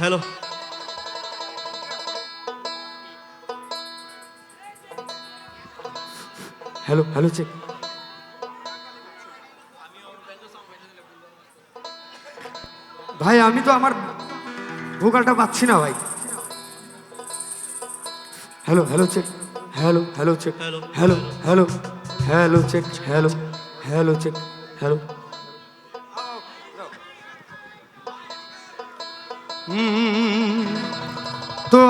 Hello. Hello hello check ভাই আমি তো আমার ভোকালটা পাচ্ছি না ভাই। Hello hello check hello hello check Hello. Hello hello hello check hello hello check hello তো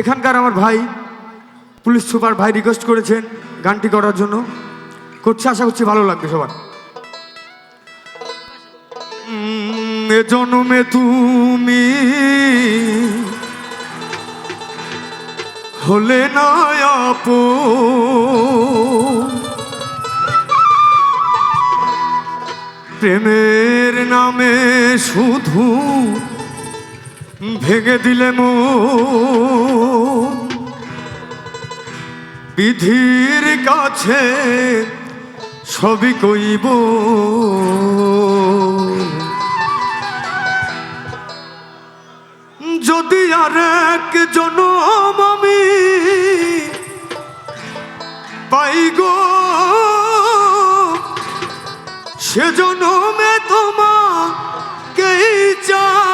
এখানকার আমার ভাই পুলিশ সুপার ভাই রিকোয়েস্ট করেছেন গানটি করার জন্য করছে, আশা করছি ভালো লাগবে সবার জন্মে তুমি হলে না। প্রেমের নামে শুধু ভেঙে দিলে মন বিধির কাছে সবই কইব। যদি আর এক জনম আমি পাই গো, সে জনমে তোমাকেই চাই।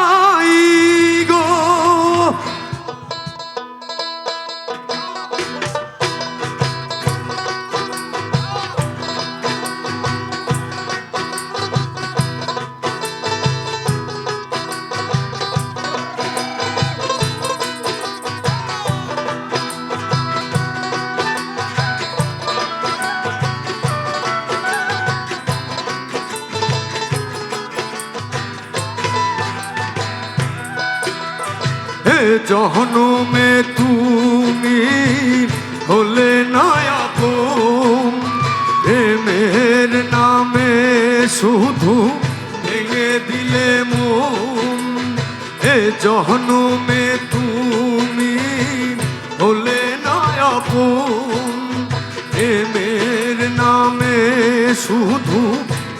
জহনুমে তুমি হলে নয়াপ প্রেমের নামে শুধু ভেঙে দিলে মন। হে জহনুমে তুমি হলে নয়াপ প্রেমের নামে শুধু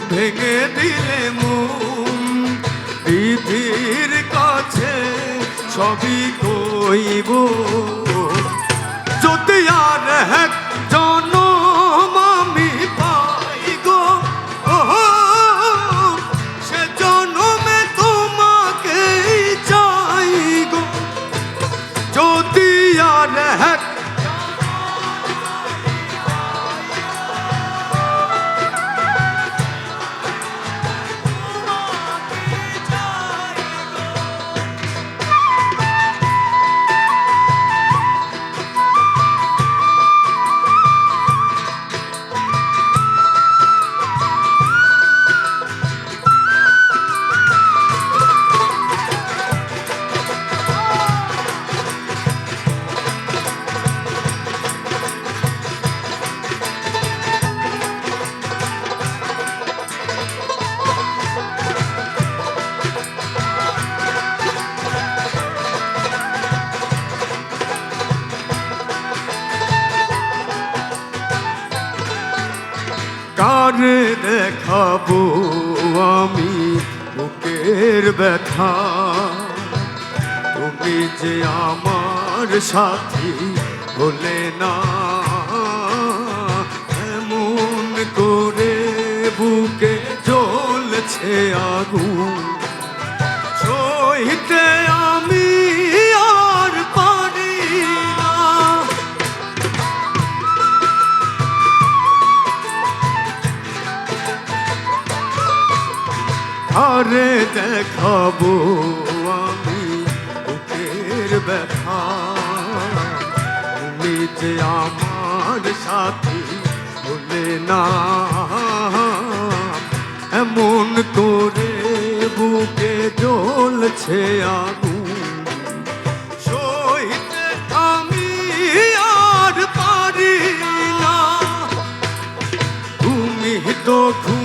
ভেঙে দিলে মন। বিধির কাছে সবই কইব। যদি আর এক কারে দেখাবো আমি বুকের ব্যথা। তুমি যে আমার সাথী বলে না, এমন করে বুকে জ্বলছে আগুন। আরে দেখাবো আমি বুকের ব্যথা। তুমি যে আমার সাথী বলে না। এমন করে বুকে জ্বলছে আগুন। তো খুঁজে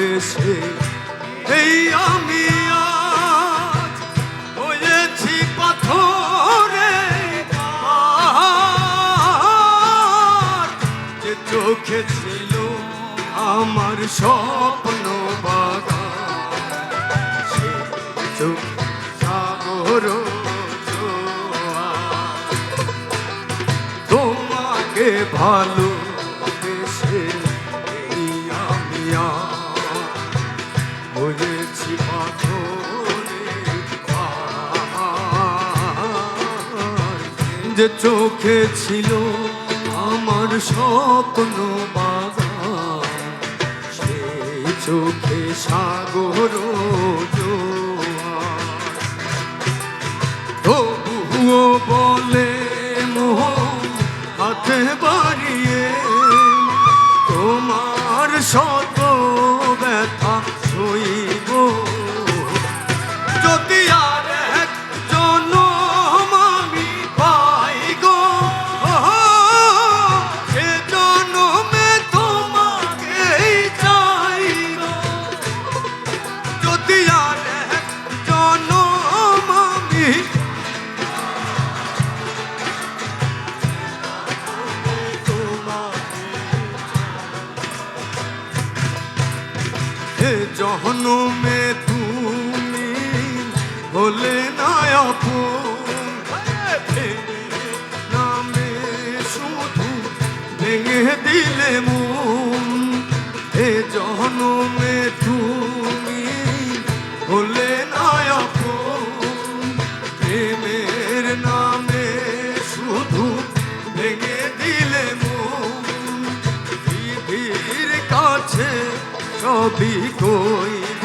ভালোবেসে এই আমি হয়েছি চোখে ছিল আমার স্বপ্ন সাগর তোমাকে ভালো যে চোখে ছিল আমার স্বপ্ন বাগান, সেই চোখে সাগর। তবুও বলে মোহন, হাতে বাড়িয়ে, তোমার শত হে জহনুমে তুমি হলে না আপন নামে শুধু ভেঙে দিলে মন। হে জহনুমে তুমি হলে না আপন প্রেমের নামে শুধু ভেঙে দিলে মন। কাছে সবই কইব।